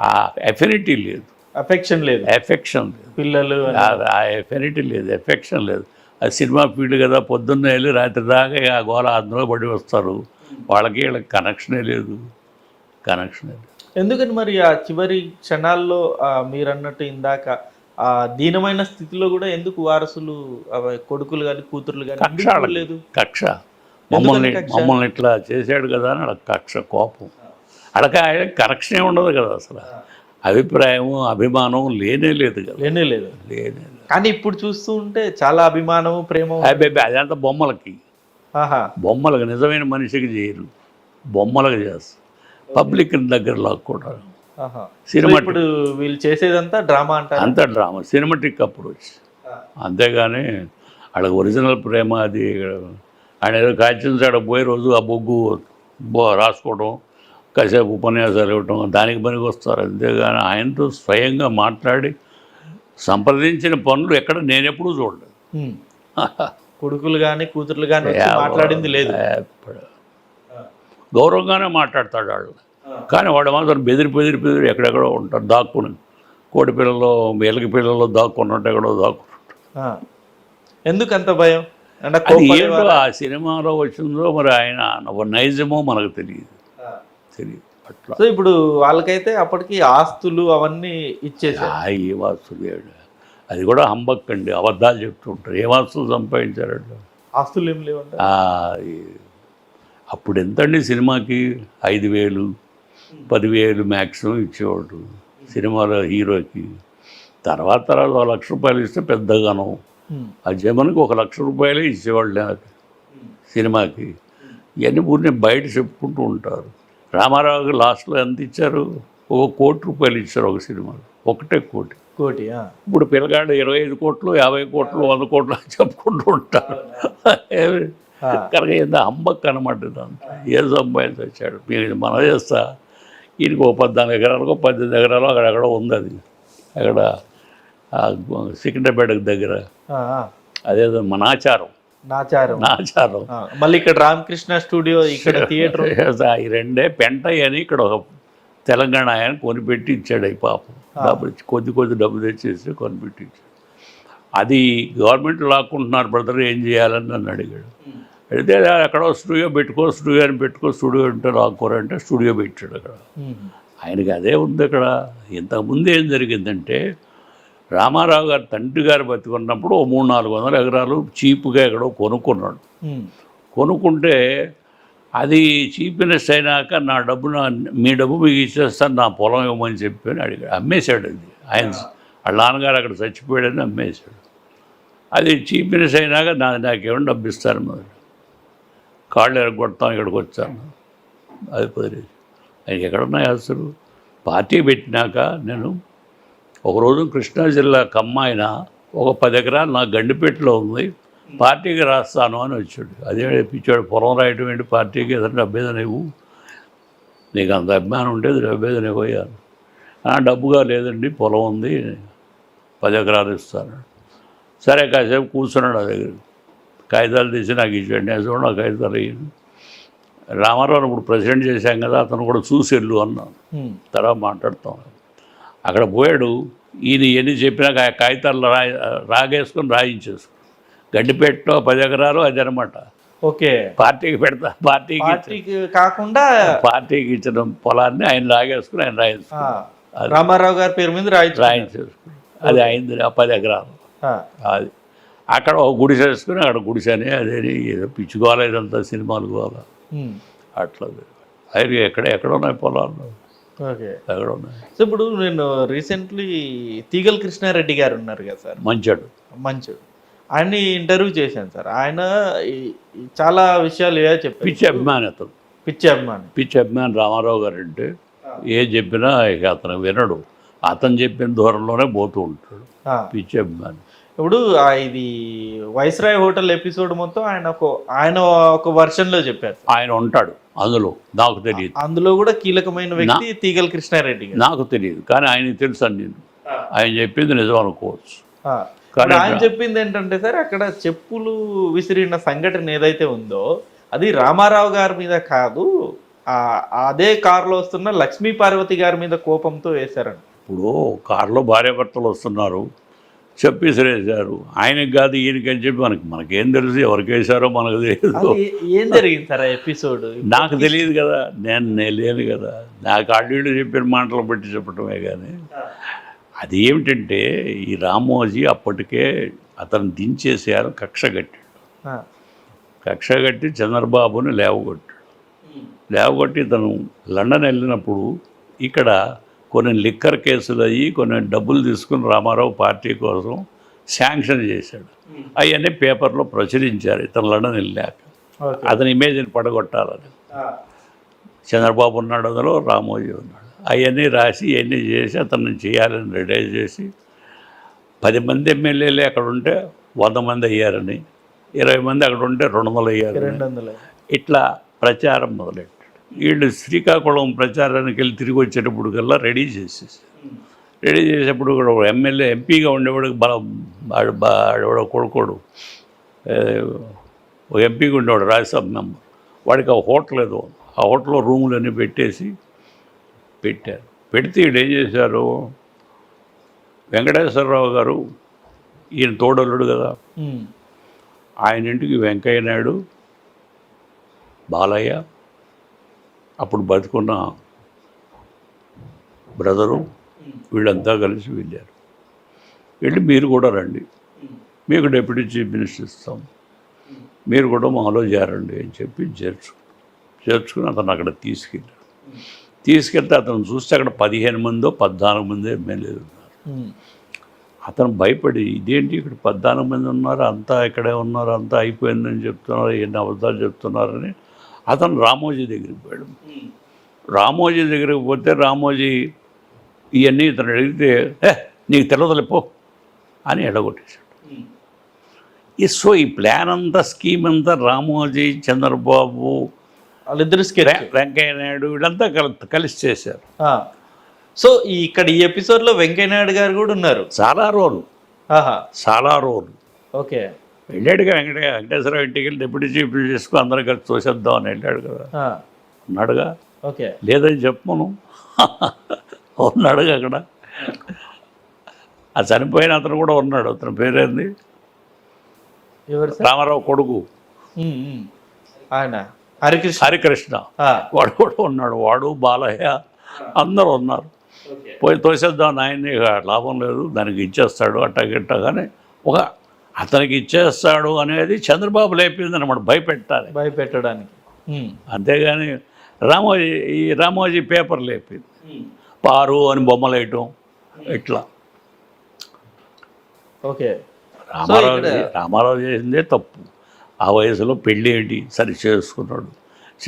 ఆ ఎఫినిటీ లేదు. అఫెక్షన్ లేదు. ఎఫెక్షన్ లేదు. పిల్లలు. ఆ- ఆ ఎఫినిటీ లేదు ఎఫెక్షన్ లేదు. అది సినిమా ఫీల్డ్ కదా పొద్దున్నే వెళ్ళి రాత్రి దాకా ఆ గోల అందులో పడి వస్తారు. వాళ్ళకి వీళ్ళకి కనెక్షనే లేదు. కనెక్షనే లేదు. ఎందుకని మరి ఆ చివరి క్షణాల్లో ఆ, మీరు అన్నట్టు ఇందాక ఆ దీనమైన స్థితిలో కూడా ఎందుకు వారసులు ఆ, కొడుకులు కానీ కూతుర్లు కానీ. లేదు? కక్ష. మమ్మల్ని? మమ్మల్ని ఇట్లా చేశాడు కదా అని కక్ష కోపం. అడక కరెక్షనే ఉండదు కదా అసలు. అభిప్రాయం అభిమానం లేనే లేదు కదా. లేనే లేదు. లేనే లేదు. కానీ ఇప్పుడు చూస్తూ ఉంటే చాలా అభిమానము ప్రేమ అబ్బాయి అదంతా బొమ్మలకి. బొమ్మలకు నిజమైన మనిషికి చేయరు. బొమ్మలకు చేస్తారు. పబ్లిక్ దగ్గర లాక్కుంటారు. సినిమా ఇప్పుడు వీళ్ళు చేసేదంతా డ్రామా అంటారు? అంత డ్రామా. సినిమాటిక్ అప్రోచ్ అంతేగాని వాళ్ళకి ఒరిజినల్ ప్రేమ అది ఆయన ఏదో కాల్చించాడు పోయే రోజు ఆ బొగ్గు బో రాసుకోవడం కాసేపు ఉపన్యాసాలు ఇవ్వటం దానికి పనికి వస్తారు. అంతేగాని ఆయనతో స్వయంగా మాట్లాడి సంప్రదించిన పనులు ఎక్కడ నేనెప్పుడూ చూడలేదు. కొడుకులు కానీ కూతుర్లు కానీ మాట్లాడింది లేదు. గౌరవంగానే మాట్లాడతాడు వాళ్ళు కానీ వాడు మాత్రం బెదిరి బెదిరి బెదిరి ఎక్కడెక్కడో ఉంటారు దాక్కుని. కోడి పిల్లలు ఎలక పిల్లలు దాక్కున్నట్టు ఎక్కడో దాక్కుని ఆ. ఎందుకు అంత భయం? అంటే ఏంటో ఆ సినిమాలో వచ్చిందో మరి ఆయన నైజమో మనకు తెలియదు. తెలియదు అట్లా. సో ఇప్పుడు వాళ్ళకైతే అప్పటికి ఆస్తులు అవన్నీ ఇచ్చేసారు ఆ ఏ వాస్తులు ఏడు. అది కూడా హంబక్ అండి. అబద్ధాలు చెప్తుంటారు. ఏ వాస్తులు సంపాదించారంట ఆస్తులు ఏం ఈ- అప్పుడు ఎంతండి సినిమాకి? ఐదు వేలు పదివేలు మ్యాక్సిమం ఇచ్చేవాడు సినిమాలో హీరోకి. తర్వాత తర్వాత ఒక లక్ష రూపాయలు ఇస్తే పెద్దగాను. ఆ జమన్కి ఒక లక్ష రూపాయలే ఇచ్చేవాళ్ళు నాకు సినిమాకి. ఇవన్నీ ఊరిని బయట చెప్పుకుంటూ ఉంటారు. రామారావుకి లాస్ట్లో ఎంత ఇచ్చారు? ఒక కోటి రూపాయలు ఇచ్చారు ఒక సినిమాలో. ఒకటే కోటి. కోటి. ఇప్పుడు పిల్లగాడు ఇరవై ఐదు కోట్లు యాభై కోట్లు వంద కోట్లు అని చెప్పుకుంటూ ఉంటారు. కనుక ఏందో అమ్మక్ అనమాట ఇదంతా ఏ సంపాదించి వచ్చాడు మీరు మన చేస్తా. ఈయనకి ఒక పద్నాలుగు ఎకరాలకు పద్దెనిమిది ఎకరాలు అక్కడెక్కడ ఉంది అది. అక్కడ ఆ సికింద్రాపేట దగ్గర. అదేదో మన నాచారం. నా ఆచారం ఆ. మళ్ళీ ఇక్కడ రామకృష్ణ స్టూడియో ఇక్కడ థియేటర్. ఈ రెండే పెంటయ్య అని ఇక్కడ ఒక తెలంగాణ ఆయన కొనిపెట్టి ఇచ్చాడు ఈ పాపం. డబ్బులు ఇచ్చి కొద్ది కొద్ది డబ్బు తెచ్చేసి కొనిపెట్టి ఇచ్చాడు అది గవర్నమెంట్ లాక్కుంటున్నారు బ్రదర్ ఏం చేయాలని నన్ను అడిగాడు. అడిగితే ఎక్కడో స్టూడియో పెట్టుకో స్టూడియో అని పెట్టుకో స్టూడియో అంటే లాక్కోరంటే స్టూడియో పెట్టాడు అక్కడ. ఆయనకి అదే ఉంది అక్కడ. ఇంతకుముందు ఏం జరిగిందంటే రామారావు గారు తండ్రి గారు బతికున్నప్పుడు ఓ మూడు నాలుగు వందల ఎకరాలు చీపుగా ఎక్కడో కొనుక్కున్నాడు. కొనుక్కుంటే అది చీపినెస్ అయినాక నా డబ్బు నా మీ డబ్బు మీకు ఇచ్చేస్తాను నా పొలం ఇవ్వమని చెప్పి అని అడిగాడు. అమ్మేశాడు అది. ఆయన వాళ్ళ నాన్నగారు అక్కడ చచ్చిపోయాడని అమ్మేశాడు. అది చీపినెస్ అయినాక నా నాకేమైనా డబ్బు ఇస్తారు మరి. కాళ్ళు ఎరగొడతాం ఇక్కడికి వచ్చాను. అది కుదిరేది ఆయనకి ఎక్కడున్నాయి అసలు? పార్టీ పెట్టినాక నేను ఒకరోజు కృష్ణా జిల్లా కమ్మాయిన ఒక పది ఎకరాలు నా గండిపేటలో ఉంది. పార్టీకి రాస్తాను అని వచ్చాడు. అదే పిచ్చాడు పొలం రాయటం ఏంటి? పార్టీకి ఏదైనా డబ్బేదని ఇవ్వు. నీకు అంత అభిమానం ఉంటే డబ్బేదని ఇవ్వయాను "ఆ, డబ్బుగా లేదండి పొలం ఉంది పది ఎకరాలు ఇస్తాను. సరే కాసేపు కూర్చున్నాడు ఆ దగ్గర. కాగితాలు తీసి నాకు ఇచ్చాడు. నేను చూడండి ఆ కాగితాలు అయ్యింది రామారావు ఇప్పుడు ప్రెసిడెంట్ చేశాం కదా అతను కూడా చూసి వెళ్ళు అన్నాను. తర్వాత మాట్లాడతాం. అక్కడ పోయాడు. ఈయన ఎన్ని చెప్పినా కా- కాగితాలు రా రాగేసుకొని రాయించేసుకుని గడ్డిపేటలో పది ఎకరాలు అది అనమాట ఓకే. పార్టీకి పెడతా పార్టీకి పార్టీకి కాకుండా పార్టీకి ఇచ్చిన పొలాన్ని ఆయన రాగేసుకుని ఆయన ఆ, రాయించుకుని రామారావు గారి పేరు మీద రాయించు రాయించేసుకుని అది అయింది ఆ పది ఎకరాలు. ఆ, అది. అక్కడ ఒక గుడిసె వేసుకుని అక్కడ గుడిసెని అదేని ఏదో పిచ్చుకోవాలి ఇదంతా సినిమాలు కావాలి అట్లా. ఆయన ఎక్కడ ఎక్కడ ఉన్నాయి పొలాలు? ఓకే. ఉన్నాయి సో ఇప్పుడు నేను రీసెంట్లీ తీగల్ కృష్ణారెడ్డి గారు ఉన్నారు కదా సార్. మంచాడు. మంచు ఆయన్ని ఇంటర్వ్యూ చేశాను సార్. ఆయన ఈ చాలా విషయాలు ఏ చెప్పారు. పిచ్చి అభిమాని అతను. పిచ్చి అభిమాని. పిచ్చి అభిమాని రామారావు గారు అంటే ఏ చెప్పినా ఇక అతను వినడు. అతను చెప్పిన దూరంలోనే పోతూ ఉంటాడు. ఆ, పిచ్చి అభిమాని. ఇప్పుడు ఆ ఇది వైస్రాయ్ హోటల్ ఎపిసోడ్ మొత్తం ఆయన ఒక ఆయన ఒక version లో చెప్పారు సార్. ఆయన ఉంటాడు. అందులో నాకు తెలియదు. అందులో కూడా కీలకమైన వ్యక్తి తీగల్ కృష్ణారెడ్డి నాకు తెలియదు. కానీ ఆయనకి తెలుసు అని నేను. ఆయన చెప్పింది నిజం అనుకోవచ్చు. ఇప్పుడు ఆయన చెప్పింది ఏంటంటే సార్ అక్కడ చెప్పులు విసిరిన సంఘటన ఏదైతే ఉందో అది రామారావు గారి మీద కాదు ఆ అదే కారులో వస్తున్న లక్ష్మీ పార్వతి గారి మీద కోపంతో వేశారండి ఇప్పుడు కారులో భార్యాభర్తలు వస్తున్నారు. చెప్పి విసిరేశారు ఆయనకి కాదు ఈయనకి అని చెప్పి మనకి మనకేం తెలుసు ఎవరికి వేశారో మనకు తెలియదు ఏం జరిగింది సార్ ఎపిసోడ్? నాకు తెలియదు కదా నేను నేను లేను కదా. నాకు అడ్డు చెప్పిన మాటలు బట్టి చెప్పటమే కానీ. అది ఏమిటంటే ఈ రామోజీ అప్పటికే అతను దించేసారు కక్ష కట్టాడు. కక్ష కట్టి చంద్రబాబుని లేవగొట్టాడు. లేవగొట్టి ఇతను లండన్ వెళ్ళినప్పుడు ఇక్కడ కొన్ని లిక్కర్ కేసులు అయ్యి కొన్ని డబ్బులు తీసుకుని రామారావు పార్టీ కోసం శాంక్షన్ చేశాడు. అవన్నీ పేపర్లో ప్రచురించారు. ఇతను లండన్ వెళ్ళాక. అతని ఇమేజ్ని పడగొట్టాలని. చంద్రబాబు ఉన్నాడు అందులో రామోజీ ఉన్నాడు. అవన్నీ రాసి ఇవన్నీ చేసి అతన్ని చేయాలని రెడీ చేసి పది మంది ఎమ్మెల్యేలు అక్కడ ఉంటే వంద మంది అయ్యారని ఇరవై మంది అక్కడ ఉంటే రెండు వందలు వందలు. ఇట్లా ప్రచారం మొదలెట్టాడు వీళ్ళు శ్రీకాకుళం ప్రచారానికి వెళ్ళి తిరిగి వచ్చేటప్పుడు కల్లా రెడీ చేసేసి రెడీ చేసేప్పుడు కూడా ఎమ్మెల్యే ఎంపీగా ఉండేవాడికి బలం వాడు వాడు కొడుకోడు ఎంపీగా ఉండేవాడు రాజ్యసభ మెంబర్ వాడికి ఆ హోటల్ ఏదో. ఆ హోటల్లో రూములన్నీ పెట్టేసి పెట్టారు పెడితే వీడు ఏం చేశారు వెంకటేశ్వరరావు గారు ఈయన తోడలుడు కదా. ఆయన ఇంటికి వెంకయ్య నాయుడు బాలయ్య అప్పుడు బతుకున్న బ్రదరు వీళ్ళంతా కలిసి వెళ్ళారు. వెళ్ళి మీరు కూడా రండి. మీకు డిప్యూటీ చీఫ్ మినిస్టర్ ఇస్తాం. మీరు కూడా మాలో చేరండి అని చెప్పి చేర్చు చేర్చుకుని అతను అక్కడ తీసుకెళ్ళాడు తీసుకెళ్తే అతను చూస్తే అక్కడ పదిహేను మందో పద్నాలుగు మంది ఎమ్మెల్యేలు ఉన్నారు అతను భయపడి ఇదేంటి ఇక్కడ పద్నాలుగు మంది ఉన్నారు? అంతా ఇక్కడే ఉన్నారు అంతా అయిపోయిందని చెప్తున్నారు ఎన్ని అబద్ధాలు చెప్తున్నారని అతను రామోజీ దగ్గరికి పోయాడు. రామోజీ దగ్గరికి పోతే రామోజీ ఇవన్నీ ఇతను అడిగితే ఏ నీకు తెలియదులే పో అని ఎడగొట్టేశాడు. ఈ సో ఈ ప్లాన్ అంతా స్కీమ్ అంతా రామోజీ చంద్రబాబు వాళ్ళిద్దరు వెంకయ్య నాయుడు వీళ్ళంతా కలి కలిసి చేశారు. సో ఈ ఇక్కడ ఈ ఎపిసోడ్లో వెంకయ్యనాయుడు గారు కూడా ఉన్నారు. చాలా రోజులు ఆహా. చాలా రోజులు ఓకే. వెళ్ళాడుగా వెంకట వెంకటేశ్వరరావు ఇంటికి వెళ్ళి డిప్యూటీ చీఫ్ చేసుకుని అందరం కలిసి తోసేద్దాం అని వెళ్ళాడు కదా. ఉన్నాడుగా ఓకే. లేదని చెప్పను ఉన్నాడుగా అక్కడ. ఆ చనిపోయిన అతను కూడా ఉన్నాడు. అతని పేరేంది? రామారావు కొడుకు. ఆయన. హరికృష్ణ. హరికృష్ణ. వాడు కూడా ఉన్నాడు. వాడు బాలయ్య అందరూ ఉన్నారు. పోయి తోసేద్దాం ఆయన్ని ఇక లాభం లేదు. దానికి ఇచ్చేస్తాడు అట్టా గిట్టా కానీ ఒక అతనికి ఇచ్చేస్తాడు అనేది చంద్రబాబు లేపింది అనమాట భయపెట్టాలి. భయపెట్టడానికి. అంతేగాని రామోజీ ఈ రామోజీ పేపర్ లేపింది. పారు అని బొమ్మలు వేయటం ఇట్లా. ఓకే. రామారావు రామారావు చేసిందే తప్పు. ఆ వయసులో పెళ్ళి ఏంటి సరి చేసుకున్నాడు.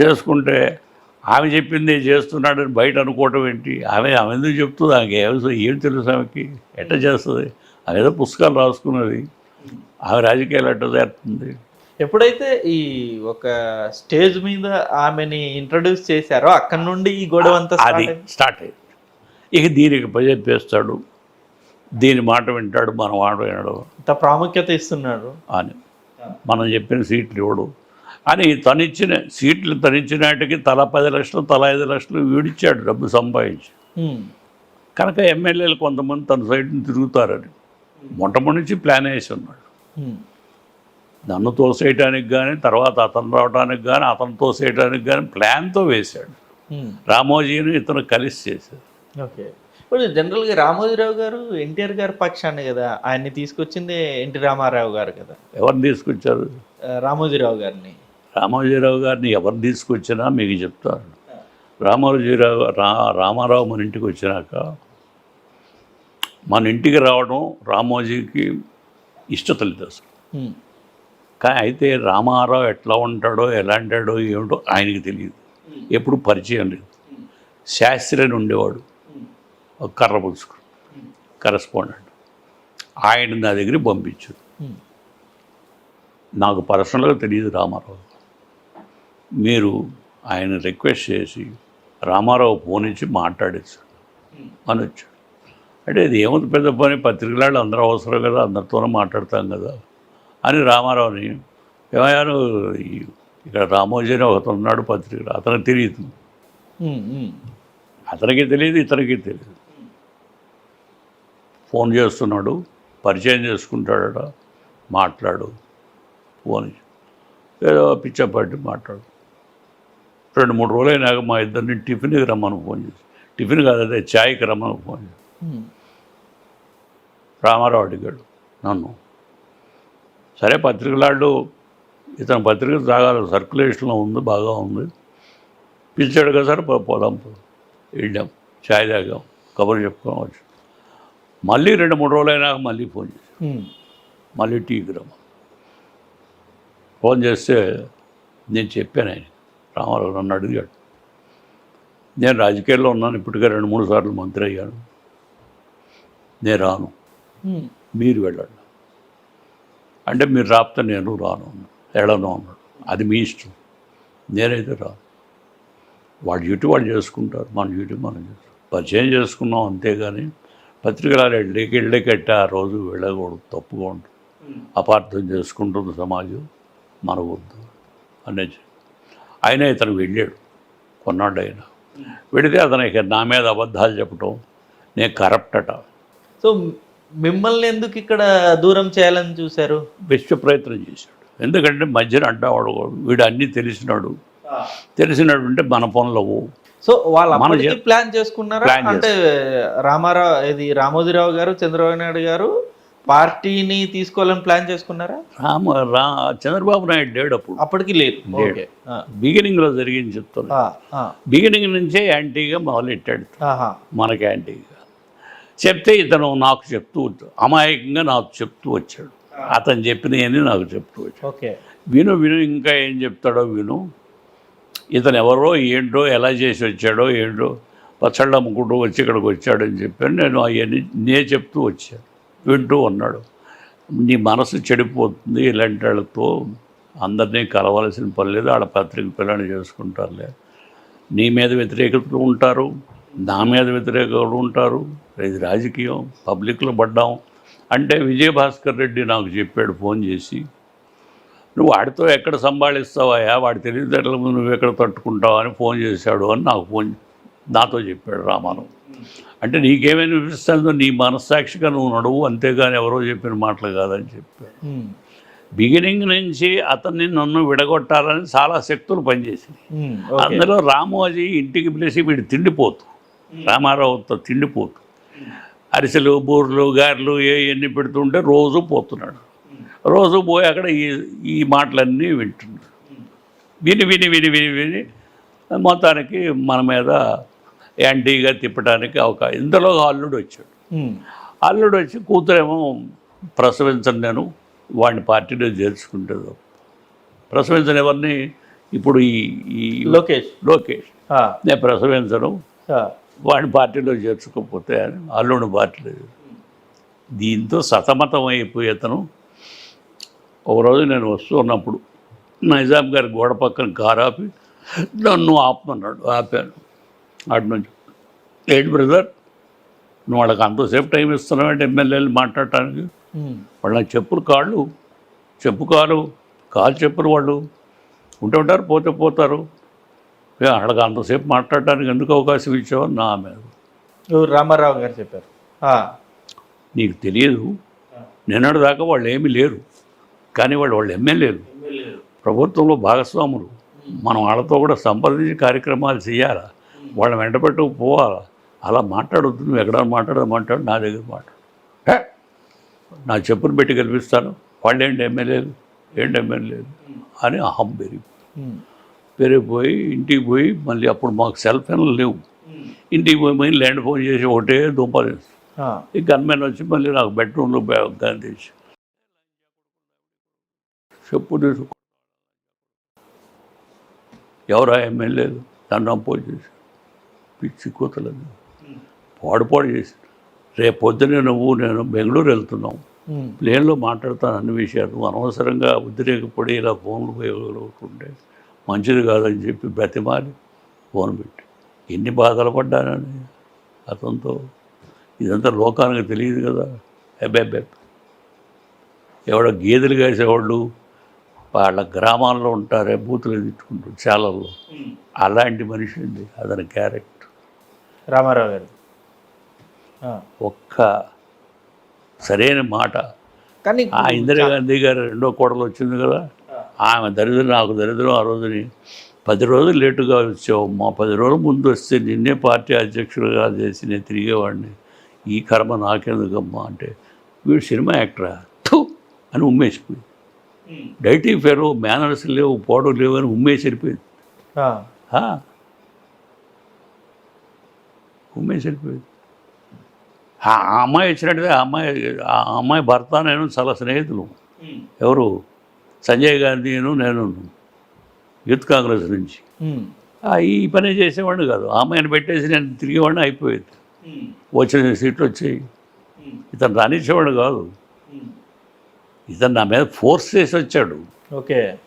చేసుకుంటే ఆమె చెప్పింది చేస్తున్నాడని బయట అనుకోవటం ఏంటి? ఆమె ఆమె ఎందుకు చెప్తుంది? ఆమెకి ఏం ఏం తెలుసు ఆమెకి? ఎట్ట చేస్తుంది? ఆమె ఏదో పుస్తకాలు రాసుకున్నది. ఆమె రాజకీయాలు ఎట్ట చేస్తుంది ఎప్పుడైతే ఈ ఒక స్టేజ్ మీద ఆమెని ఇంట్రడ్యూస్ చేశారో అక్కడ నుండి ఈ గొడవ అంతా అది. స్టార్ట్ అయింది. ఇక దీనికి చెప్పేస్తాడు దీని మాట వింటాడు మన మాట వినడు. ఇంత ప్రాముఖ్యత ఇస్తున్నాడు. అని. మనం చెప్పిన సీట్లు ఇవ్వడు. అని తనిచ్చిన సీట్లు తనిచ్చినాటికి తల పది లక్షలు తల ఐదు లక్షలు వీడిచ్చాడు డబ్బు సంపాదించి. కనుక ఎమ్మెల్యేలు కొంతమంది తన సైడ్ని తిరుగుతారని. మొట్టమొదటి నుంచి ప్లాన్ వేసి ఉన్నాడు. నన్ను తోసేయటానికి కానీ తర్వాత అతను రావడానికి కానీ అతను తోసేయటానికి కానీ ప్లాన్తో వేశాడు. రామోజీని ఇతను కలిసి చేశాడు ఓకే. ఇప్పుడు జనరల్గా రామోజీరావు గారు ఎన్టీఆర్ గారి పక్షాన్ని కదా ఆయన్ని తీసుకొచ్చింది ఎన్టీ రామారావు గారు కదా. ఎవరిని తీసుకొచ్చారు? రామోజీరావు గారిని. రామోజీరావు గారిని ఎవరు తీసుకొచ్చినా మీకు చెప్తారు. రామోజీరావు రా రామారావు మన ఇంటికి వచ్చినాక మన ఇంటికి రావడం రామోజీకి ఇష్టత లేదు అసలు కానీ అయితే రామారావు ఎట్లా ఉంటాడో ఎలా అంటాడో ఏమిటో ఆయనకి తెలియదు. ఎప్పుడు పరిచయం లేదు. శాస్త్రి అని ఉండేవాడు ఒక కర్ర పులుసుకు కరెస్పాండెంట్. ఆయన నా దగ్గరికి పంపించాడు. నాకు పర్సనల్గా తెలియదు రామారావు. మీరు ఆయన రిక్వెస్ట్ చేసి రామారావు ఫోన్ ఇచ్చి మాట్లాడేశాడు. అని వచ్చాడు. అంటే ఇది ఏముంది పెద్ద పని పత్రికలాళ్ళు అందరూ అవసరం కదా అందరితోనే మాట్లాడతాం కదా అని రామారావుని ఏమయ్యాను ఇక్కడ రామోజీ అని ఒకతను ఉన్నాడు పత్రికలు అతనికి తెలియదు. అతనికి తెలియదు ఇతనికి తెలియదు. ఫోన్ చేస్తున్నాడు పరిచయం చేసుకుంటాడట మాట్లాడు ఫోన్ ఏదో పిచ్చపాటి మాట్లాడు. రెండు మూడు రోజులు అయినాక మా ఇద్దరిని టిఫిన్కి రమ్మని ఫోన్ చేసి టిఫిన్ కాదు అదే ఛాయ్కి రమ్మని ఫోన్ చేసి. రామారావు అడిగాడు. నన్ను. సరే పత్రికలాడు ఇతని పత్రిక సాగాలి సర్క్యులేషన్లో ఉంది బాగా ఉంది. పిలిచాడు కదా సార్ పోదాం. వెళ్ళాం ఛాయ్ తాగాం కబుర్లు చెప్పుకోవడం వచ్చి. మళ్ళీ రెండు మూడు రోజులు అయినాక మళ్ళీ ఫోన్ ఉమ్. మళ్ళీ టీకి రమ్మ ఫోన్ చేస్తే నేను చెప్పాను ఆయన రామారావు నన్ను అడిగాడు. నేను రాజకీయాల్లో ఉన్నాను ఇప్పటికే రెండు మూడు సార్లు మంత్రి అయ్యాను. నేను రాను. మీరు వెళ్ళండి. అంటే మీరు రాపితే నేను రాను. వెళ్ళను అన్నాడు. అది మీ ఇష్టం. నేనైతే రాను. వాడి డ్యూటీ వాళ్ళు చేసుకుంటారు? మన డ్యూటీ మనం చేసుకుంటాం? పరిచయం చేసుకున్నాం అంతేగాని పత్రికలు వెళ్ళి వెళ్ళి కట్టి ఆ రోజు వెళ్ళకూడదు. తప్పుగా ఉంటుంది అపార్థం చేసుకుంటుంది సమాజం. మన వద్దు అనేది ఆయన ఇతను వెళ్ళాడు. కొన్నాడు ఆయన వెళితే అతనికి నా మీద అబద్ధాలు చెప్పటం. నేను కరప్ట్ అట. సో మిమ్మల్ని ఎందుకు ఇక్కడ దూరం చేయాలని చూశారు? విశ్వ ప్రయత్నం చేశాడు. ఎందుకంటే మధ్యన అంటావాడు వీడు అన్నీ తెలిసినాడు. తెలిసినాడు అంటే మన పనులు అవ్వు. సో వాళ్ళు మన ప్లాన్ చేసుకున్నారా? అంటే రామారావు ఇది రామోజీరావు గారు చంద్రబాబు నాయుడు గారు పార్టీని తీసుకోవాలని ప్లాన్ చేసుకున్నారా? రామ రా చంద్రబాబు నాయుడు లేడు అప్పుడు. అప్పటికి లేదు. ఆ, బిగినింగ్లో జరిగింది చెప్తాను ఆ, ఆ, బిగినింగ్ నుంచే యాంటీగా మొదలెట్టాడు. మనకి యాంటీగా. చెప్తే ఇతను నాకు చెప్తూ. అమాయకంగా నాకు చెప్తూ వచ్చాడు. అతను చెప్పినవన్నీ నాకు చెప్తూ వచ్చాడు. ఓకే. విను విను ఇంకా ఏం చెప్తాడో విను. ఇతను ఎవరో ఏంటో ఎలా చేసి వచ్చాడో ఏంటో పచ్చళ్ళు అమ్ముకుంటూ వచ్చి ఇక్కడికి వచ్చాడని చెప్పాను నేను అవన్నీ నే చెప్తూ వచ్చాను వింటూ ఉన్నాడు. నీ మనసు చెడిపోతుంది ఇలాంటి వాళ్ళతో అందరినీ కలవాల్సిన పని లేదు. వాళ్ళ పత్రిక పిల్లని చేసుకుంటారులే. నీ మీద వ్యతిరేకతలు ఉంటారు. నా మీద వ్యతిరేకతలు ఉంటారు. ఇది రాజకీయం పబ్లిక్లో పడ్డాం. అంటే విజయభాస్కర్ రెడ్డి నాకు చెప్పాడు ఫోన్ చేసి నువ్వు వాడితో ఎక్కడ సంభాళిస్తావా వాడి తెలివితేటల ముందు నువ్వు ఎక్కడ తట్టుకుంటావు? అని ఫోన్ చేశాడు అని నాకు ఫోన్ నాతో చెప్పాడు రామారావు అంటే నీకేమనిపిస్తుందో నీ మనస్సాక్షిగా నువ్వు నడువు అంతేగాని ఎవరో చెప్పిన మాటలు కాదని చెప్పాడు. బిగినింగ్ నుంచి అతన్ని నన్ను విడగొట్టాలని చాలా శక్తులు పనిచేసింది అందులో రామోజీ ఇంటికి పిలిచి వీడు తిండిపోతు రామారావుతో తిండిపోతు అరిసెలు బూర్లు గారెలు ఏ ఎన్ని పెడుతుంటే రోజు పోతున్నాడు. రోజు పోయి అక్కడ ఈ ఈ మాటలన్నీ వింటున్నాడు. విని విని విని విని విని మొత్తానికి మన మీద యాంటీగా తిప్పడానికి అవకాశం ఇందులో అల్లుడు వచ్చాడు. అల్లుడు వచ్చి కూతురేమో ప్రసవించను నేను వాడిని పార్టీలో చేర్చుకుంటుంది. ప్రసవించని ఎవరిని? ఇప్పుడు ఈ ఈ లోకేష్. లోకేష్. నేను ప్రసవించను. వాడిని పార్టీలో చేర్చుకోకపోతే అని అల్లుడిని పార్టీలో దీంతో సతమతం అయిపోయి అతను ఒకరోజు నేను వస్తూ ఉన్నప్పుడు నైజాం గారి గోడ పక్కన కారు ఆపి నన్ను ఆపమన్నాడు ఆపాను. అటు నుంచి ఏంటి బ్రదర్ నువ్వు వాళ్ళకి అంతసేపు టైం ఇస్తున్నావు అంటే ఎమ్మెల్యేలు మాట్లాడటానికి? వాళ్ళ చెప్పులు కాళ్ళు చెప్పు కాలు కాలు చెప్పులు వాళ్ళు. ఉంటే ఉంటారు పోతే పోతారు. వాళ్ళకి అంతసేపు మాట్లాడటానికి ఎందుకు అవకాశం ఇచ్చావు నా మీద. రామారావు గారు చెప్పారు. నీకు తెలియదు. నిన్నటి దాకా వాళ్ళు ఏమీ లేరు. కానీ వాళ్ళు వాళ్ళు ఎమ్మెల్యేలు. ప్రభుత్వంలో భాగస్వాములు. మనం వాళ్ళతో కూడా సంప్రదించి కార్యక్రమాలు చేయాలా? వాళ్ళని వెంటబెట్టుకు పోవాలా? అలా మాట్లాడొద్దు. నువ్వు ఎక్కడ మాట్లాడదు మాట్లాడు నా దగ్గర మాట్లాడు! నా చెప్పులు పెట్టి కల్పిస్తాను వాళ్ళు ఏంటి ఎమ్మెల్యేలు? ఏంటి ఎమ్మెల్యేలు? అని అహం పెరిగి పెరిగిపోయి ఇంటికి పోయి మళ్ళీ అప్పుడు మాకు సెల్ ఫోన్లు లేవు. ఇంటికి పోయి మళ్ళీ ల్యాండ్ ఫోన్ చేసి ఒకటే దుంపలు ఈ గన్మెన్ వచ్చి మళ్ళీ నాకు బెడ్రూమ్లో గన్ తీసి చెప్పు తీసుకో. ఎవరా ఎమ్మెల్యేలు నన్ను అపోజ్ చేసి. పిచ్చి కూతలేదు పాడు పాడు చేసి. రేపు పొద్దునే నువ్వు నేను బెంగళూరు వెళ్తున్నాం. ఉమ్, ప్లేన్లో మాట్లాడతాను అన్ని విషయాలు. అనవసరంగా ఉద్రేకపడి ఇలా ఫోన్లు ఉపయోగలుగుతుంటే మంచిది కాదని చెప్పి బ్రతిమాలి ఫోన్ పెట్టి. ఎన్ని బాధలు పడ్డానని అతనితో. ఇదంతా లోకానికి తెలియదు కదా. అబ్బెబ్బె ఎవడో గేదెలు కాసేవాళ్ళు వాళ్ళ గ్రామాల్లో ఉంటారే బూతులు తిట్టుకుంటారు చాలల్లో. అలాంటి మనిషి ఉంది అతని క్యారెక్టర్. రామారావు గారు. ఒక్క సరైన మాట. కానీ ఆ ఇందిరాగాంధీ గారు రెండో కోడలు వచ్చింది కదా. ఆమె దరిద్రం నాకు దరిద్రం ఆ రోజుని పది రోజులు లేటుగా వచ్చావు మా పది రోజుల ముందు వస్తే నిన్నే పార్టీ అధ్యక్షులుగా చేసి నేను తిరిగేవాడిని. ఈ కర్మ నాకెందుకమ్మా అంటే వీడు సినిమా యాక్టరా? థు! అని ఉమ్మేసిపోయింది డైటీ ఫెరో మేనర్స్ లేవు పోవడం లేవు అని ఉమ్మేసి వెళ్ళిపోయింది. ఉమ్మేసి ఆ అమ్మాయి వచ్చినట్టుగా ఆ అమ్మాయి ఆ అమ్మాయి భర్త నేను చాలా స్నేహితులు. ఎవరు? సంజయ్ గాంధీను నేను యూత్ కాంగ్రెస్ నుంచి. ఈ పని చేసేవాడిని కాదు. ఆ అమ్మాయిని పెట్టేసి నేను తిరిగేవాడిని అయిపోయేది. వచ్చిన సీట్లు వచ్చాయి. ఇతను రానిచ్చేవాడు కాదు. ఇతను నా మీద ఫోర్స్ చేసి వచ్చాడు. ఓకే.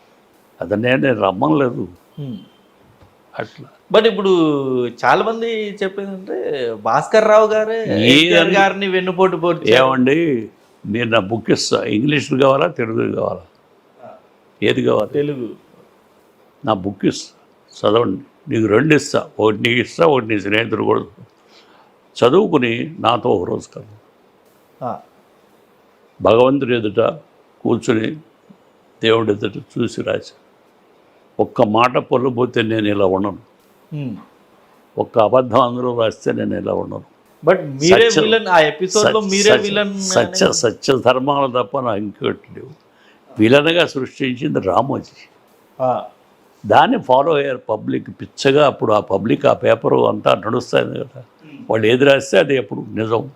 అతను నేను నేను రమ్మనలేదు ఉమ్. అట్లా. బట్ ఇప్పుడు చాలా మంది చెప్పేది అంటే భాస్కర్ రావు గారే గారిని వెన్నుపోటు పోటీ ఏమండి? మీరు నా బుక్ ఇస్తా. ఇంగ్లీష్లో కావాలా తెలుగు కావాలా? ఏది కావాలి? తెలుగు. నా బుక్ ఇస్తా చదవండి. నీకు రెండు ఇస్తా ఒకటి నీకు ఇస్తా ఒకటి నీ స్నేహితుడు కూడా చదువుకుని నాతో ఒక రోజు కాదు. భగవంతుడి ఎదుట కూర్చుని దేవుడి ఎదుట చూసి రాశా ఒక్క మాట పొల్లబోతే నేను ఇలా ఉండను. ఒక్క అబద్ధం అందులో రాస్తే నేను ఇలా ఉండను. బట్ మీరే సత్యం. విలన్ ఆ ఎపిసోడ్లో సత్య- మీరే విలన్ సత్య సత్య ధర్మాలు తప్ప నాకు ఇంకోటి లేవు. విలన్గా సృష్టించింది రామోజీ. దాన్ని ఫాలో అయ్యారు పబ్లిక్. పిచ్చగా అప్పుడు ఆ పబ్లిక్ ఆ పేపరు అంతా నడుస్తుంది కదా. వాళ్ళు ఏది రాస్తే అది ఎప్పుడు నిజం.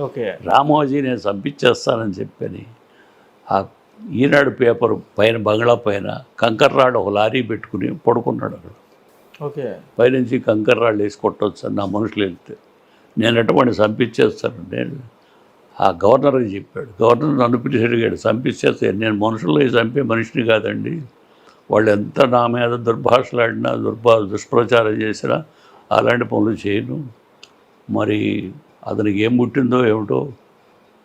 ఓకే. రామోజీ నేను చంపించేస్తానని చెప్పని ఆ ఈనాడు పేపరు పైన బంగ్లా పైన కంకర్రాడు ఒక లారీ పెట్టుకుని పడుకున్నాడు అక్కడ. ఓకే. పైనుంచి కంకర్రాళ్ళు వేసి కొట్టొచ్చు అని నా మనుషులు వెళ్తే. నేను ఎటువంటి చంపించేస్తాను? నేను ఆ గవర్నర్కి చెప్పాడు. గవర్నర్ నన్ను పిలిచి అడిగాడు చంపించేస్తాను నేను మనుషుల్లో చంపే మనిషిని కాదండి. వాళ్ళు ఎంత నా మీద దుర్భాషలాడినా దుర్భా దుష్ప్రచారం చేసినా అలాంటి పనులు చేయను. మరి అతనికి ఏం పుట్టిందో ఏమిటో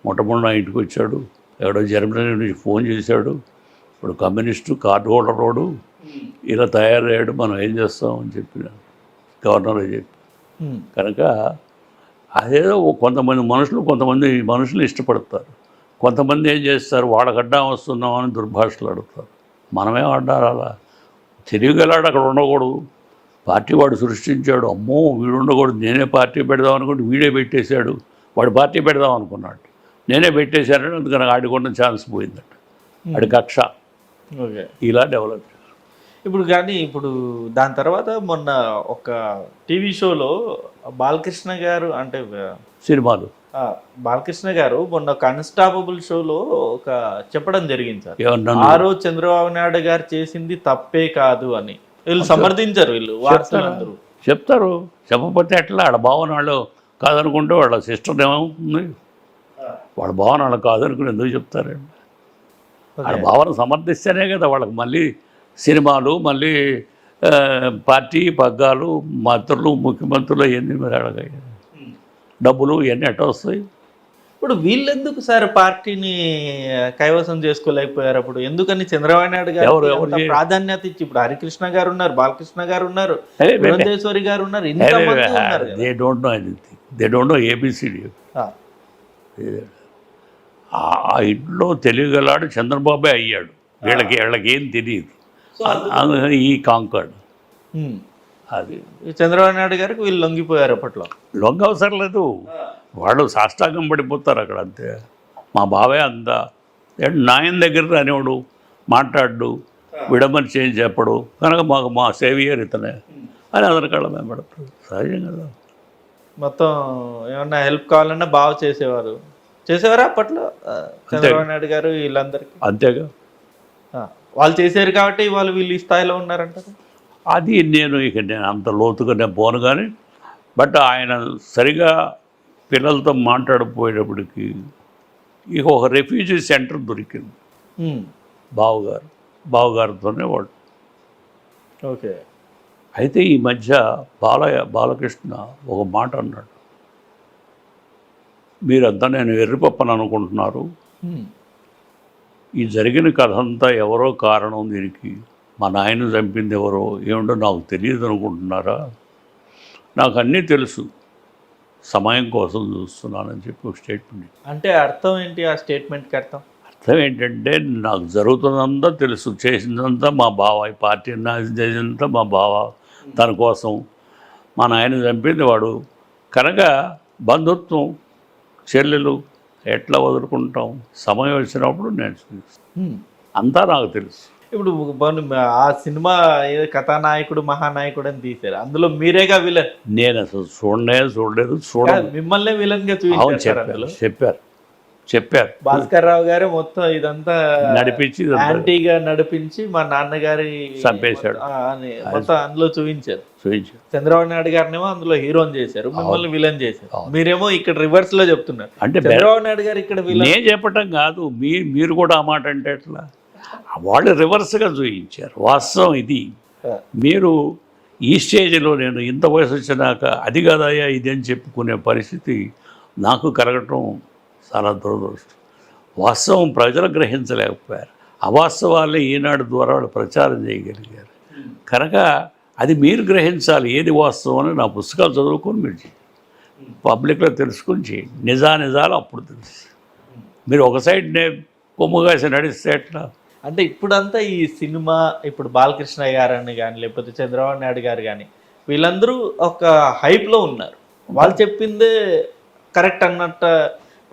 మొట్టమొదటి నా ఇంటికి వచ్చాడు. ఎవడో జర్మనీ నుంచి ఫోన్ చేశాడు. ఇప్పుడు కమ్యూనిస్టు కార్డు హోల్డరోడు ఇలా తయారయ్యాడు మనం ఏం చేస్తాం? అని చెప్పిన గవర్నర్ చెప్పి. కనుక అదేదో కొంతమంది మనుషులు కొంతమంది మనుషులు ఇష్టపడతారు. కొంతమంది ఏం చేస్తారు? అడ్డం వస్తున్నాం అని దుర్భాషలు అడుగుతారు. మనమే అడ్డారు అలా. తెలియగలాడు అక్కడ ఉండకూడదు. పార్టీ వాడు సృష్టించాడు. అమ్మో వీడు ఉండకూడదు. నేనే పార్టీ పెడదాం అనుకుంటే వీడే పెట్టేశాడు. వాడు పార్టీ పెడదాం అనుకున్నాడు. నేనే పెట్టేశానని అందుకని ఆడికొన్న ఛాన్స్ పోయిందట. ఆడి కక్ష. ఓకే. ఇలా డెవలప్. ఇప్పుడు కానీ ఇప్పుడు దాని తర్వాత మొన్న ఒక టీవీ షోలో బాలకృష్ణ గారు అంటే సినిమాలు. బాలకృష్ణ గారు మొన్న కన్స్టాపబుల్ షోలో ఒక చెప్పడం జరిగింది సార్. ఆ రోజు చంద్రబాబు నాయుడు గారు చేసింది తప్పే కాదు అని. వీళ్ళు సమర్థించారు వీళ్ళు వారసులందరూ. చెప్తారు. చెప్పకపోతే ఎట్లా? వాళ్ళ భావన వాళ్ళు కాదనుకుంటే వాళ్ళ సిస్టర్ ఏమవుతుంది? వాళ్ళ భావన వాళ్ళు కాదనుకుని ఎందుకు చెప్తారండి వాళ్ళ భావన సమర్థిస్తేనే కదా వాళ్ళకి మళ్ళీ సినిమాలు మళ్ళీ పార్టీ పగ్గాలు మంత్రులు ముఖ్యమంత్రులు ఇవన్నీ మరి అడగాయి డబ్బులు ఇవన్నీ ఎట్ట వస్తాయి? ఇప్పుడు వీళ్ళెందుకు సార్ పార్టీని కైవసం చేసుకోలేకపోయారు అప్పుడు? ఎందుకని చంద్రబాబు నాయుడు గారు ప్రాధాన్యత ఇచ్చి ఇప్పుడు హరికృష్ణ గారు ఉన్నారు బాలకృష్ణ గారు ఉన్నారు బృందేశ్వరి గారు ఉన్నారు. They don't know anything they don't know A B C D ఆ, ఇంట్లో తెలియగలాడు చంద్రబాబే అయ్యాడు. వీళ్ళకి వీళ్ళకి ఏం తెలియదు. ఈ ఉమ్. అది. చంద్రబాబు నాయుడు గారికి వీళ్ళు లొంగిపోయారు అప్పట్లో. లొంగ అవసరం లేదు వాళ్ళు సాష్టాంగం పడిపోతారు అక్కడ అంతే. మా బావే అంతా నాయన దగ్గర రానివాడు. మాట్లాడు. విడమని చేంజ్ చెప్పడు. కనుక మాకు మా సేవియర్ ఇతనే. అని అతని కళ్ళ మేము పడతాడు. సహజం కదా. మొత్తం ఏమన్నా హెల్ప్ కావాలన్నా బాగా చేసేవారు. చేసేవారా అప్పట్లో? చంద్రబాబు నాయుడు గారు వీళ్ళందరికీ? అంతేగా. వాళ్ళు చేశారు కాబట్టి వాళ్ళు వీళ్ళు ఈ స్థాయిలో ఉన్నారంటారు అది నేను ఇక నేను అంత లోతుగా నేను పోను కానీ బట్ ఆయన సరిగా పిల్లలతో మాట్లాడపోయేటప్పటికి ఇక ఒక రెఫ్యూజీ సెంటర్ దొరికింది. బావగారు బావగారితోనే వాడు ఓకే. అయితే ఈ మధ్య బాలయ్య బాలకృష్ణ ఒక మాట అన్నాడు. మీరంతా నేను ఎర్రిపప్పని అనుకుంటున్నారు. ఈ జరిగిన కథ అంతా ఎవరో కారణం దీనికి. మా నాయన చంపింది ఎవరో ఏమిటో నాకు తెలియదు అనుకుంటున్నారా? నాకు అన్నీ తెలుసు. సమయం కోసం చూస్తున్నానని చెప్పి ఒక స్టేట్మెంట్. అంటే అర్థం ఏంటి ఆ స్టేట్మెంట్కి అర్థం? అర్థం ఏంటంటే నాకు జరుగుతున్నదంతా తెలుసు. చేసిందంతా మా బావ ఈ పార్టీ నాశనం చేసిందంతా మా బావ తన కోసం. మా నాయన చంపింది వాడు. కనుక బంధుత్వం చెల్లెలు ఎట్లా వదులుకుంటాం? సమయం వచ్చినప్పుడు నేను. అంతా నాకు తెలుసు. ఇప్పుడు ఆ సినిమా ఏ కథానాయకుడు మహానాయకుడు అని తీశారు. అందులో మీరేగా విలన్? నేను అసలు చూడనే చూడలేదు చూడ మిమ్మల్నే విలన్గా అవును చూపించారు చెప్పారు. చెప్పారు. భాస్కర్ రావు గారు మొత్తం ఇదంతా నడిపించి యాంటీగా నడిపించి మా నాన్నగారి చంపేశాడు. మొత్తం అందులో చూపించారు. చూపించారు. చంద్రబాబు నాయుడు గారినేమో అందులో హీరోని చేశారు మిమ్మల్ని విలన్ చేశారు. మీరేమో ఇక్కడ రివర్స్లో చెప్తున్నారు. అంటే చంద్రబాబు నాయుడు గారు ఇక్కడ నేను చెప్పటం కాదు మీ మీరు కూడా ఆ మాట అంటే ఎట్లా? వాళ్ళు రివర్స్గా చూపించారు. వాస్తవం ఇది. మీరు ఈ స్టేజ్లో నేను ఇంత వయసు వచ్చినాక అది కాదయ్యా ఇది అని చెప్పుకునే పరిస్థితి నాకు కలగటం చాలా దురదృష్టం. వాస్తవం ప్రజలు గ్రహించలేకపోయారు. అవాస్తవాలే ఈనాడు ద్వారా వాళ్ళు ప్రచారం చేయగలిగారు. కనుక అది మీరు గ్రహించాలి ఏది వాస్తవం అని నా పుస్తకాలు చదువుకొని మీరు చేయండి పబ్లిక్లో తెలుసుకుని చేయండి నిజానిజాలు అప్పుడు తెలుసు మీరు ఒక సైడ్ నే కొమ్ముగాసి నడిస్తే ఎట్లా? అంటే ఇప్పుడంతా ఈ సినిమా ఇప్పుడు బాలకృష్ణ గారని కానీ లేకపోతే చంద్రబాబు నాయుడు గారు కానీ వీళ్ళందరూ ఒక హైప్లో ఉన్నారు. వాళ్ళు చెప్పిందే కరెక్ట్ అన్నట్టు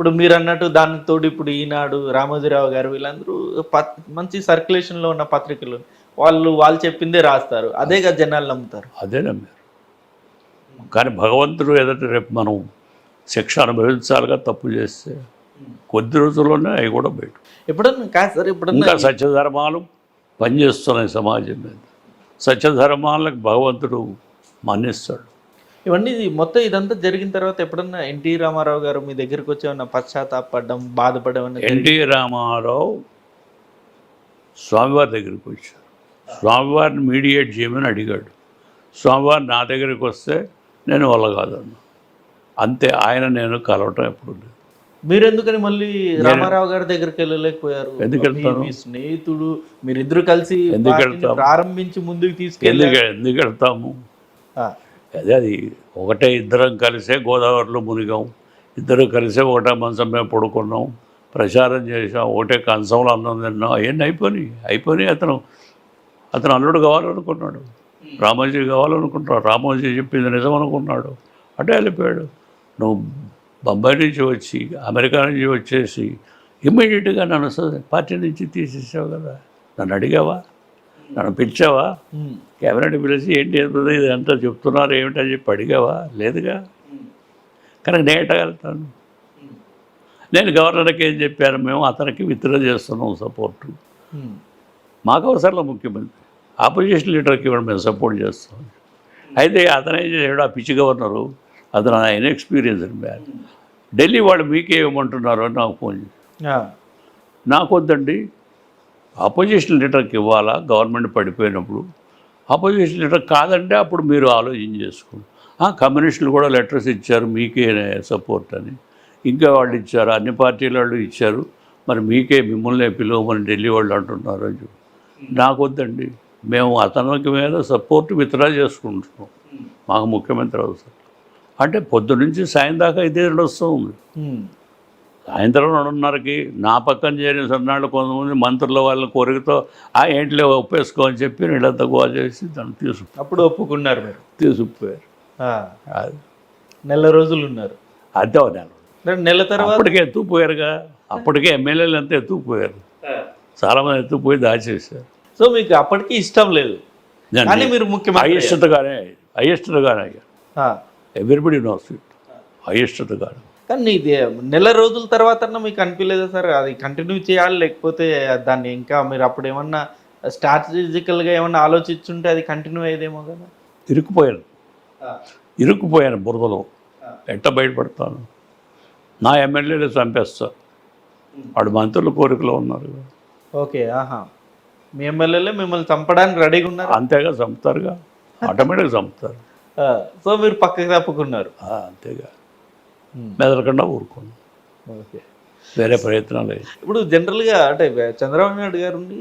ఇప్పుడు మీరు అన్నట్టు దానికి తోడు ఇప్పుడు ఈనాడు రామోజీరావు గారు వీళ్ళందరూ మంచి circulation లో ఉన్న పత్రికలు. వాళ్ళు వాళ్ళు చెప్పిందే రాస్తారు. అదేగా జనాలు నమ్ముతారు. అదేనా మీరు కానీ భగవంతుడు ఎదుట రేపు మనం శిక్ష అనుభవించాలిగా తప్పు చేస్తే కొద్ది రోజుల్లోనే అవి కూడా బయట. ఎప్పుడన్నా కాదు సార్ ఎప్పుడన్నా ఇంకా సత్యధర్మాలు పనిచేస్తున్నాయి సమాజం మీద. సత్యధర్మాలకు భగవంతుడు మన్నిస్తాడు. ఇవన్నీ మొత్తం ఇదంతా జరిగిన తర్వాత ఎప్పుడన్నా ఎన్టీ రామారావు గారు మీ దగ్గరికి వచ్చి ఏమన్నా పశ్చాత్తాపడడం బాధపడడం ఎన్టీ రామారావు స్వామివారి దగ్గరికి వచ్చారు. స్వామివారిని మీడియేట్ చేయమని అడిగాడు. స్వామివారు నా దగ్గరికి వస్తే నేను వల్ల కాదన్నా. అంతే ఆయన నేను కలవటం ఎప్పుడు లేదు. మీరు ఎందుకని మళ్ళీ రామారావు గారి దగ్గరికి వెళ్ళలేకపోయారు? ఎందుకు వెళ్తాను? మీ- స్నేహితుడు మీరిద్దరు కలిసి ఎందుకు? ప్రారంభించి ముందుకు తీసుకెళ్ళి ఎందుకు వెళ్తాము? అదే అది ఒకటే ఇద్దరం కలిసే గోదావరిలో మునిగాం. ఇద్దరు కలిసే ఒకటే మంచం మేము పడుకున్నాం. ప్రచారం చేసాం ఒకటే కంచంలో అన్నం తిన్నాం. అవన్నీ అయిపోయినాయి. అయిపోయినాయి. అతను అతను అల్లుడు కావాలనుకున్నాడు. రామోజీ కావాలనుకుంటున్నాడు. రామోజీ చెప్పింది నిజం అనుకున్నాడు అటే వెళ్ళిపోయాడు. నువ్వు బొంబాయి నుంచి వచ్చి అమెరికా నుంచి వచ్చేసి ఇమ్మీడియట్గా నన్ను పార్టీ నుంచి తీసేసావు కదా. నన్ను అడిగావా? నన్ను పిలిచావా. కెమెరాని పిలిచి ఏంటి ఇది అంతా చెప్తున్నారు ఏమిటని చెప్పి అడిగావా? లేదుగా? కనుక నేను ఎట్టగలుగుతాను నేను గవర్నర్కి ఏం చెప్పాను? మేము అతనికి విత్డ్రా చేస్తున్నాం సపోర్టు. మాకు అవసరంలో ముఖ్యమంత్రి. ఆపోజిషన్ లీడర్కి ఇవ్వడం మేము సపోర్ట్ చేస్తాం. అయితే అతను ఏం చేశాడు? ఆ పిచ్చి గవర్నరు అతను ఆయన ఎక్స్పీరియన్స్ మ్యాన్ ఢిల్లీ వాళ్ళు మీకే ఇవ్వమంటున్నారు అని నాకు ఫోన్ చేసి. నాకు వద్దండి అపోజిషన్ లీడర్కి ఇవ్వాలా గవర్నమెంట్ పడిపోయినప్పుడు అపోజిషన్ లీడర్ కాదంటే అప్పుడు మీరు ఆలోచన చేసుకోండి. ఆ, కమ్యూనిస్టులు కూడా లెటర్స్ ఇచ్చారు మీకే సపోర్ట్ అని. ఇంకా వాళ్ళు ఇచ్చారు అన్ని పార్టీల వాళ్ళు ఇచ్చారు. మరి మీకే మిమ్మల్ని పిలువమని ఢిల్లీ వాళ్ళు అంటున్నారు అని నాకొద్దండి. నాకు వద్దండి మేము అతనికి మీద సపోర్ట్ విత్డ్రా చేసుకుంటున్నాం. మాకు ముఖ్యమంత్రి అవసరం. అంటే పొద్దు నుంచి సాయం దాకా ఇదే నడుస్తూ ఉంది. సాయంత్రం రెండున్నరకి నా పక్కన చేరిన సన్నాళ్ళు కొంతమంది మంత్రుల వాళ్ళ కోరికతో ఆ ఏంటిలో ఒప్పేసుకో అని చెప్పి నీళ్ళంతా గోవా చేసి దాన్ని తీసు అప్పుడు ఒప్పుకున్నారు మీరు? తీసుకుపోయారు. నెల రోజులు ఉన్నారు అదే ఒక నెల నెలల తర్వాత? అప్పటికే ఎత్తుకుపోయారుగా. అప్పటికే ఎమ్మెల్యేలు అంతా ఎత్తుకుపోయారు. చాలామంది ఎత్తుకుపోయి దాచేశారు. సో మీకు అప్పటికి ఇష్టం లేదు. కానీ మీరు ముఖ్యమంత్రి అయిష్టతగానే అయిష్టతగానే ఆ. ఎవ్రీబడి నోస్ ఇట్ అయిష్టతగానే కానీ ఇది నెల రోజుల తర్వాత మీకు అనిపించలేదా సార్? అది కంటిన్యూ చేయాలి లేకపోతే దాన్ని ఇంకా మీరు అప్పుడు ఏమన్నా స్ట్రాటజికల్గా ఏమన్నా ఆలోచించుంటే అది కంటిన్యూ అయ్యేదేమో కదా. ఇరుక్కుపోయాను. ఇరుక్కుపోయాను బురదలో. ఎట్ట బయటపడతాను? నా ఎమ్మెల్యేలు చంపేస్తా వాడు మంత్రుల కోరికలో ఉన్నారు. ఓకే ఆహా. మీ ఎమ్మెల్యేలే మిమ్మల్ని చంపడానికి రెడీగా ఉన్నారు? అంతేగా చంపుతారుగా. ఆటోమేటిక్గా చంపుతారు. సో మీరు పక్కకి తప్పుకున్నారు. అంతేగా. మెదలకుండా ఊరుకోను. ఓకే. వేరే ప్రయత్నం లేదు. ఇప్పుడు జనరల్గా అంటే చంద్రబాబు నాయుడు గారిని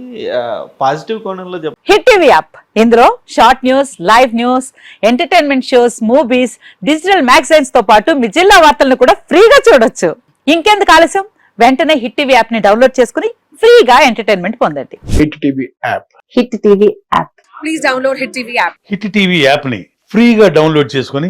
పాజిటివ్ కోణంలో హిట్ టీవీ యాప్. ఇందులో short news live news entertainment shows movies digital మ్యాగజైన్స్తో పాటు మీ జిల్లా వార్తలను కూడా ఫ్రీగా చూడొచ్చు. ఇంకెందుకు ఆలస్యం? వెంటనే హిట్ టీవీ యాప్ని డౌన్లోడ్ చేసుకుని ఫ్రీగా ఎంటర్టైన్మెంట్ పొందండి. Hit TV app. Hit TV app. Please download Hit TV app. Hit TV యాప్ని ఫ్రీగా డౌన్లోడ్ చేసుకొని